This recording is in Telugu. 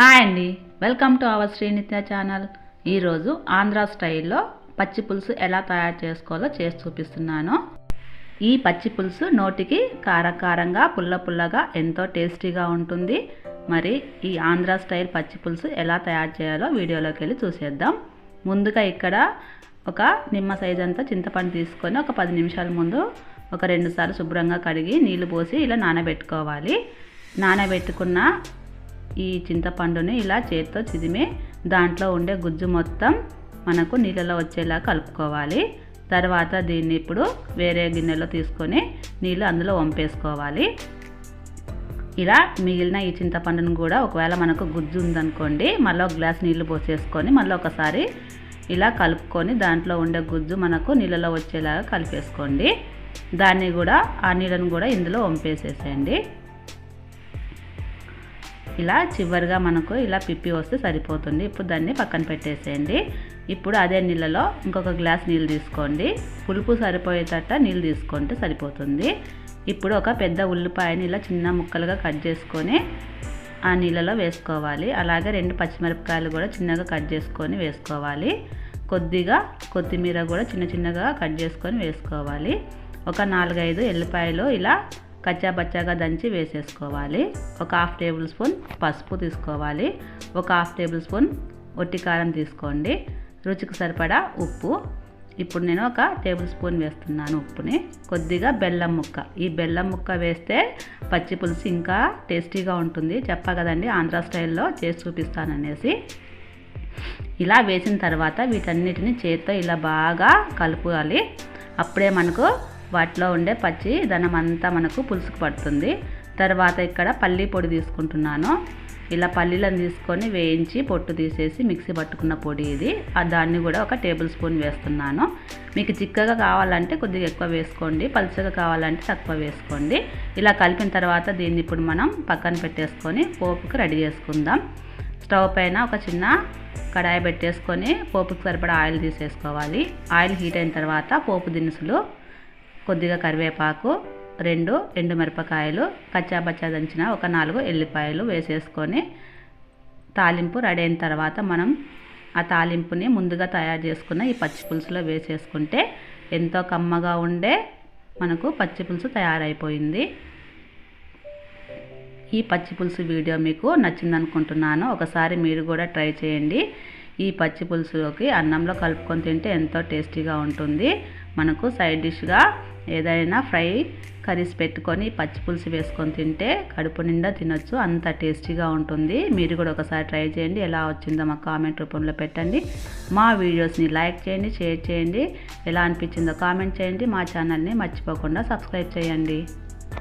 హాయ్ అండి. Welcome to our Srinitya channel. ఈరోజు ఆంధ్ర స్టైల్లో పచ్చి పులుసు ఎలా తయారు చేసుకోవాలో చేసి చూపిస్తున్నాను. ఈ పచ్చి పులుసు నోటికి కారకారంగా పుల్ల పుల్లగా ఎంతో టేస్టీగా ఉంటుంది. మరి ఈ ఆంధ్ర స్టైల్ పచ్చి పులుసు ఎలా తయారు చేయాలో వీడియోలోకి వెళ్ళి చూసేద్దాం. ముందుగా ఇక్కడ ఒక నిమ్మ సైజ్ అంతా చింతపండు తీసుకొని ఒక పది నిమిషాల ముందు ఒక రెండు సార్లు శుభ్రంగా కడిగి నీళ్ళు పోసి ఇలా నానబెట్టుకోవాలి. నానబెట్టుకున్న ఈ చింతపండుని ఇలా చేత్తో చిదిమి దాంట్లో ఉండే గుజ్జు మొత్తం మనకు నీళ్ళలో వచ్చేలా కలుపుకోవాలి. తర్వాత దీన్ని ఇప్పుడు వేరే గిన్నెలో తీసుకొని నీళ్ళు అందులో వంపేసుకోవాలి. ఇలా మిగిలిన ఈ చింతపండును కూడా ఒకవేళ మనకు గుజ్జు ఉందనుకోండి మళ్ళీ ఒక గ్లాస్ నీళ్ళు పోసేసుకొని మళ్ళీ ఒకసారి ఇలా కలుపుకొని దాంట్లో ఉండే గుజ్జు మనకు నీళ్ళలో వచ్చేలాగా కలిపేసుకోండి. దాన్ని కూడా ఆ నీళ్ళను కూడా ఇందులో వంపేసేసేయండి. ఇలా చివరిగా మనకు ఇలా పిప్పి వస్తే సరిపోతుంది. ఇప్పుడు దాన్ని పక్కన పెట్టేసేయండి. ఇప్పుడు అదే నీళ్ళలో ఇంకొక గ్లాస్ నీళ్ళు తీసుకోండి. పులుపు సరిపోయేటట్ట నీళ్ళు తీసుకుంటే సరిపోతుంది. ఇప్పుడు ఒక పెద్ద ఉల్లిపాయని ఇలా చిన్న ముక్కలుగా కట్ చేసుకొని ఆ నీళ్ళలో వేసుకోవాలి. అలాగే రెండు పచ్చిమిరపకాయలు కూడా చిన్నగా కట్ చేసుకొని వేసుకోవాలి. కొద్దిగా కొత్తిమీర కూడా చిన్న చిన్నగా కట్ చేసుకొని వేసుకోవాలి. ఒక నాలుగైదు ఎల్లిపాయలు ఇలా కచ్చాబచ్చాగా దంచి వేసేసుకోవాలి. ఒక హాఫ్ టేబుల్ స్పూన్ పసుపు తీసుకోవాలి. ఒక హాఫ్ టేబుల్ స్పూన్ ఒట్టి కారం తీసుకోండి. రుచికి సరిపడా ఉప్పు. ఇప్పుడు నేను ఒక టేబుల్ స్పూన్ వేస్తున్నాను ఉప్పుని. కొద్దిగా బెల్లం ముక్క. ఈ బెల్లం ముక్క వేస్తే పచ్చి పులుసు ఇంకా టేస్టీగా ఉంటుంది. చెప్పా కదండి ఆంధ్ర స్టైల్లో చేసి చూపిస్తాననేసి. ఇలా వేసిన తర్వాత వీటన్నిటిని చేత్తో ఇలా బాగా కలుపుకోవాలి. అప్పుడే మనకు వాటిలో ఉండే పచ్చి ధనం అంతా మనకు పులుసుకు పడుతుంది. తర్వాత ఇక్కడ పల్లి పొడి తీసుకుంటున్నాను. ఇలా పల్లీలను తీసుకొని వేయించి పొట్టు తీసేసి మిక్సీ పట్టుకున్న పొడి ఇది. దాన్ని కూడా ఒక టేబుల్ స్పూన్ వేస్తున్నాను. మీకు చిక్కగా కావాలంటే కొద్దిగా ఎక్కువ వేసుకోండి. పలుచగా కావాలంటే తక్కువ వేసుకోండి. ఇలా కలిపిన తర్వాత దీన్ని ఇప్పుడు మనం పక్కన పెట్టేసుకొని పోపుకి రెడీ చేసుకుందాం. స్టవ్ పైన ఒక చిన్న కడాయి పెట్టేసుకొని పోపుకి సరిపడా ఆయిల్ తీసేసుకోవాలి. ఆయిల్ హీట్ అయిన తర్వాత పోపు దినుసులు కొద్దిగా కరివేపాకు రెండు ఎండు మిరపకాయలు కచ్చాబచ్చా దంచిన ఒక నాలుగు ఎల్లిపాయలు వేసేసుకొని తాలింపు రెడీ అయిన తర్వాత మనం ఆ తాలింపుని ముందుగా తయారు చేసుకున్న ఈ పచ్చి పులుసులో వేసేసుకుంటే ఎంతో కమ్మగా ఉండే మనకు పచ్చి పులుసు తయారైపోయింది. ఈ పచ్చి పులుసు వీడియో మీకు నచ్చిందనుకుంటున్నాను. ఒకసారి మీరు కూడా ట్రై చేయండి. ఈ పచ్చి పులుసులోకి అన్నంలో కలుపుకొని తింటే ఎంతో టేస్టీగా ఉంటుంది. మనకు సైడ్ డిష్గా ఏదైనా ఫ్రై కర్రీస్ పెట్టుకొని పచ్చి పులుసు వేసుకొని తింటే కడుపు నిండా తినొచ్చు. అంత టేస్టీగా ఉంటుంది. మీరు కూడా ఒకసారి ట్రై చేయండి. ఎలా వచ్చిందో మా కామెంట్ రూపంలో పెట్టండి. మా వీడియోస్ని లైక్ చేయండి షేర్ చేయండి. ఎలా అనిపించిందో కామెంట్ చేయండి. మా ఛానల్ని మర్చిపోకుండా సబ్స్క్రైబ్ చేయండి.